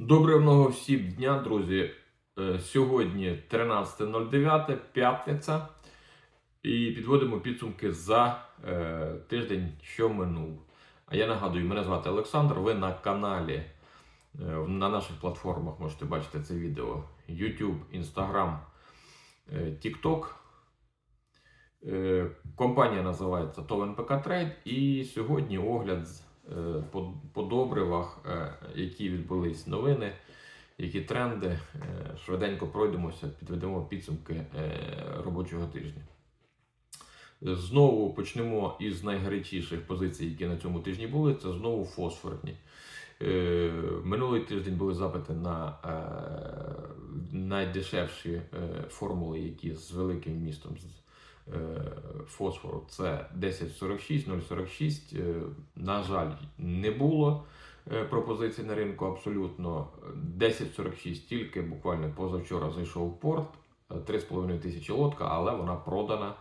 Доброго всім дня, друзі. Е, Сьогодні 13.09, п'ятниця. І підводимо підсумки за е, тиждень, що минув. А я нагадую, мене звати Олександр. Ви на каналі е, на наших платформах можете бачити це відео: YouTube, Instagram, е, TikTok. Е, Компанія називається ТОВ НПК Trade. І сьогодні огляд по, по добривах, е, які відбулись новини, які тренди. Е, Швиденько пройдемося, підведемо підсумки е, робочого тижня. Знову почнемо із найгарячіших позицій, які на цьому тижні були. Це знову фосфорні. Е, Минулий тиждень були запити на е, найдешевші е, формули, які з великим містом е, фосфору. Це 1046, 046. Е, На жаль, не було е, пропозицій на ринку абсолютно. 1046 тільки буквально позавчора зайшов в порт. е, 3,5 тисячі лодка, але вона продана е,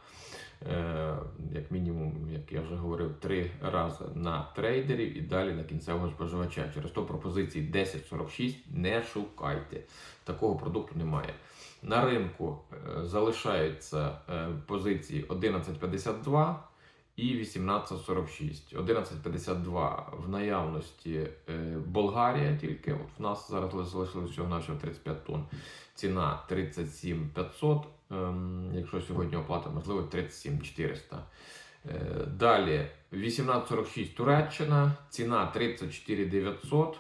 мінімум, як я вже говорив, три рази на трейдерів і далі на кінцевого споживача. Через то пропозиції 10.46 не шукайте. Такого продукту немає. На ринку е, залишаються е, позиції 11.52 і 18.46. 11.52 в наявності е, Болгарія тільки. В нас зараз залишилось всього нашого 35 тонн. Ціна 37 500. Ем, якщо сьогодні оплата, можливо, 37 400. Е, Далі 1846 Туреччина, ціна 34 900,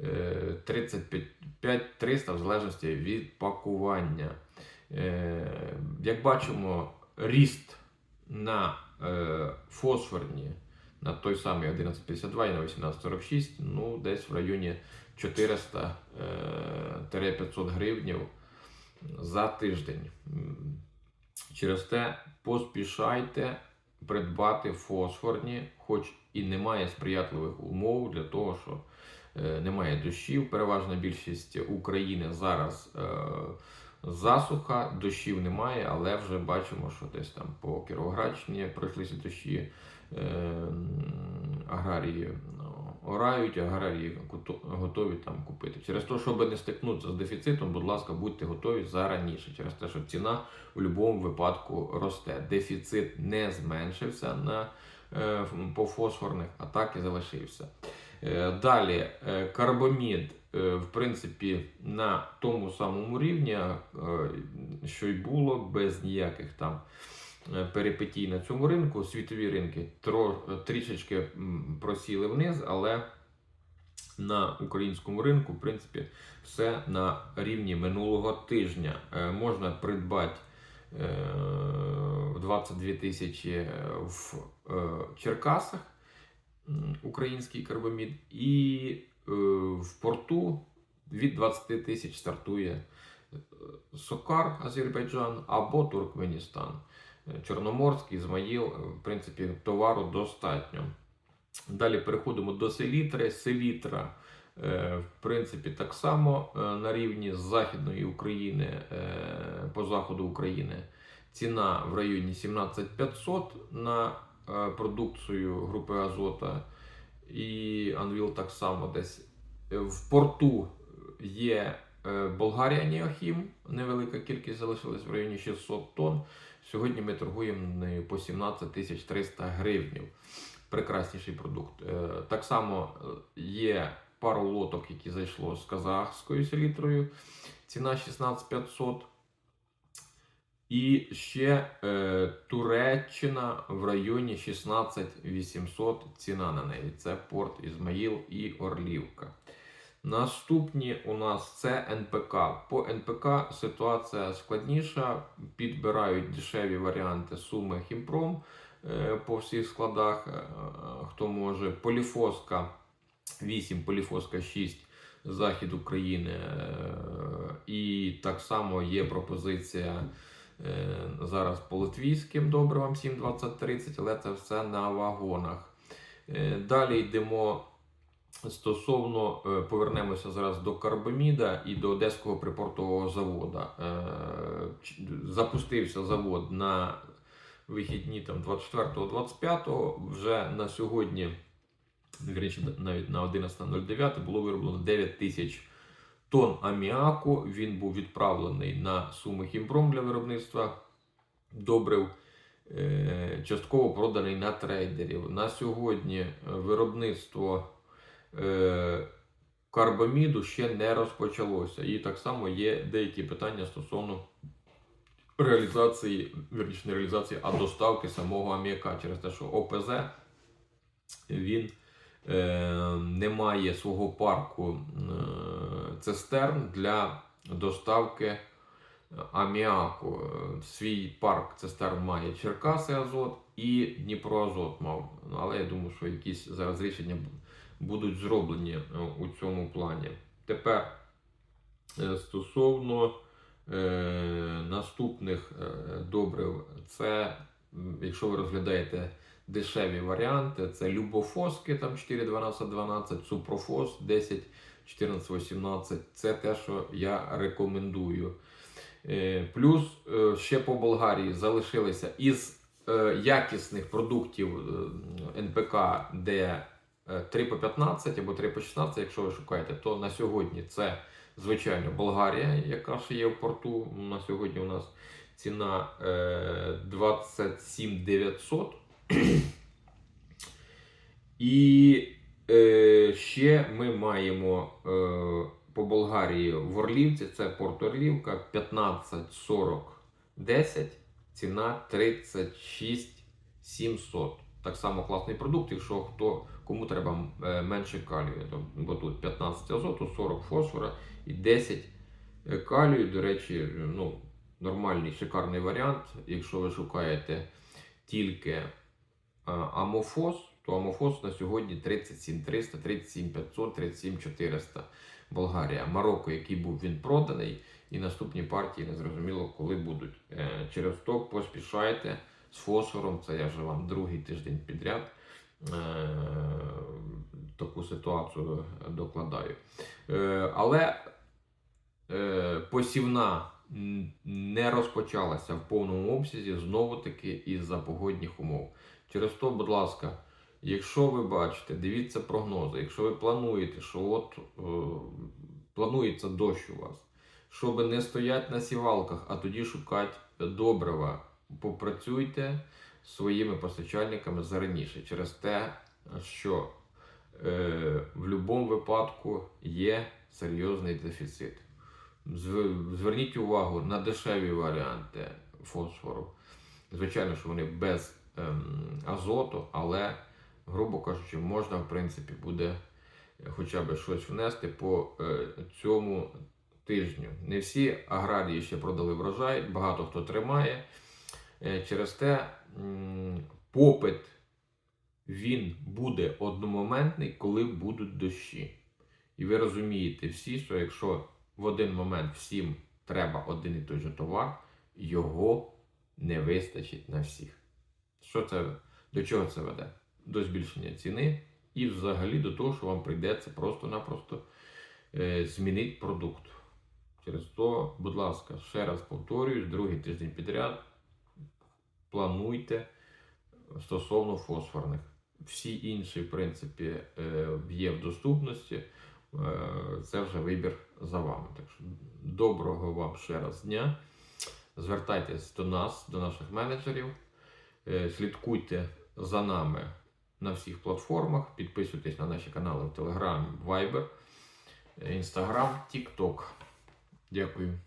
е, 35 300 в залежності від пакування. Е, Як бачимо, ріст на фосфорні на той самий 1152 і на 1846, ну, десь в районі 400-500 гривнів за тиждень. Через те поспішайте придбати фосфорні, хоч і немає сприятливих умов для того, що е, немає дощів. Переважна більшість України зараз е, засуха, дощів немає, але вже бачимо, що десь там по Кіровоградщині пройшлися дощі. Е, аграрії ну, орають, аграрії готові там купити. Через те, щоб не стикнутися з дефіцитом, будь ласка, будьте готові зараніше, через те, що ціна в будь-якому випадку росте. Дефіцит не зменшився на, е, по фосфорних, а так і залишився. Е, Далі карбомід, в принципі, на тому самому рівні, е, що й було, без ніяких там е, перипетій на цьому ринку. Світові ринки трішечки просіли вниз, але на українському ринку, в принципі, все на рівні минулого тижня. Е, Можна придбати е, 22 тисячі в е, Черкасах український карбамід, і е, в порту від 20 тисяч стартує е, Сокар, Азербайджан або Туркменістан. Е, Чорноморський, Ізмаїл, е, в принципі, товару достатньо. Далі переходимо до селітри. Селітра, е, в принципі, так само е, на рівні Західної України е, по заходу України. Ціна в районі 17500 на е, продукцію групи Азота. І Анвіл так само десь Е, в порту є е, Болгарія Ніохім, невелика кількість залишилась в районі 600 тонн. Сьогодні ми торгуємо нею по 17 тисяч 300 гривнів. Прекрасніший продукт. Е, Так само є пару лоток, які зайшло з казахською селітрою. Ціна 16500. І ще е, Туреччина в районі 16800 ціна на неї. Це порт Ізмаїл і Орлівка. Наступні у нас це НПК. По НПК ситуація складніша. Підбирають дешеві варіанти суми Хімпром е, по всіх складах. е, Хто може. Поліфоска 8, Поліфоска 6, Захід України. е, І так само є пропозиція зараз по литвійським добривам 7,2030, але це все на вагонах. Е, Далі йдемо Стосовно е, повернемося зараз до Карбаміда і до Одеського припортового заводу. Е, Запустився завод на вихідні там 24-25. Вже на сьогодні навіть на 11.09 було вироблено 9 тисяч тонн аміаку. Він був відправлений на Суми Хімпром для виробництва добрив. е, Частково проданий на трейдерів. На сьогодні виробництво е, карбаміду ще не розпочалося. І так само є деякі питання стосовно реалізації, вірніше не реалізації, а доставки самого аміака через те, що ОПЗ він е, не має свого парку е, цистерн для доставки аміаку. Е, Свій парк цистерн має Черкаси Азот і Дніпроазот мав. Ну, Але я думаю, що якісь зараз рішення будуть зроблені е, у цьому плані. Тепер е, стосовно е, наступних е, добрив, це, якщо ви розглядаєте дешеві варіанти, це любофоски там 4, 12, 12, супрофос 10, 14, 18. Це те, що я рекомендую. Е, Плюс е, ще по Болгарії залишилися із е, якісних продуктів НПК, де е, 3 по 15 або 3 по 16, якщо ви шукаєте, то на сьогодні це звичайно Болгарія, яка ще є в порту. На сьогодні у нас ціна е, 27 900. І е, ще ми маємо е, по Болгарії в Орлівці, це Порт Орлівка, 15 40 10, ціна 36 700. Так само класний продукт, якщо хто, кому треба е, менше калію. Бо тут 15 азоту, 40 фосфора і 10 е, калію. До речі, ну, нормальний шикарний варіант. Якщо ви шукаєте тільки амофос, то амофос на сьогодні 37 300, 37 500, 37 400. Болгарія, Марокко, який був він проданий, і наступні партії не зрозуміло, коли будуть. Е, Через то поспішайте з фосфором. Це я вже вам другий тиждень підряд е, таку ситуацію докладаю. Е, Але е, посівна не розпочалася в повному обсязі знову таки із-за погодних умов. Через то, будь ласка, якщо ви бачите, дивіться прогнози, якщо ви плануєте, що от е, планується дощ у вас, щоб не стоять на сівалках, а тоді шукати добрива, попрацюйте своїми постачальниками зараніше через те, що е, в будь-якому випадку є серйозний дефіцит. Зв- Зверніть увагу на дешеві варіанти фосфору. Звичайно, що вони без ем, азоту, але, грубо кажучи, можна, в принципі, буде хоча б щось внести по е, цьому тижню. Не всі аграрії ще продали врожай, багато хто тримає. Е, через те м, попит він буде одномоментний, коли будуть дощі. І ви розумієте всі, що якщо в один момент всім треба один і той же товар, його не вистачить на всіх. Що це, до чого це веде? До збільшення ціни і взагалі до того, що вам прийдеться просто-напросто е, змінити продукт. Через то, будь ласка, ще раз повторюю, другий тиждень підряд плануйте стосовно фосфорних. Всі інші, в принципі, е, є в доступності. Е, Це вже вибір за вами. Так що доброго вам ще раз дня. Звертайтесь до нас, до наших менеджерів. Е, Слідкуйте за нами на всіх платформах. Підписуйтесь на наші канали в Telegram, Viber, Instagram, TikTok. Дякую.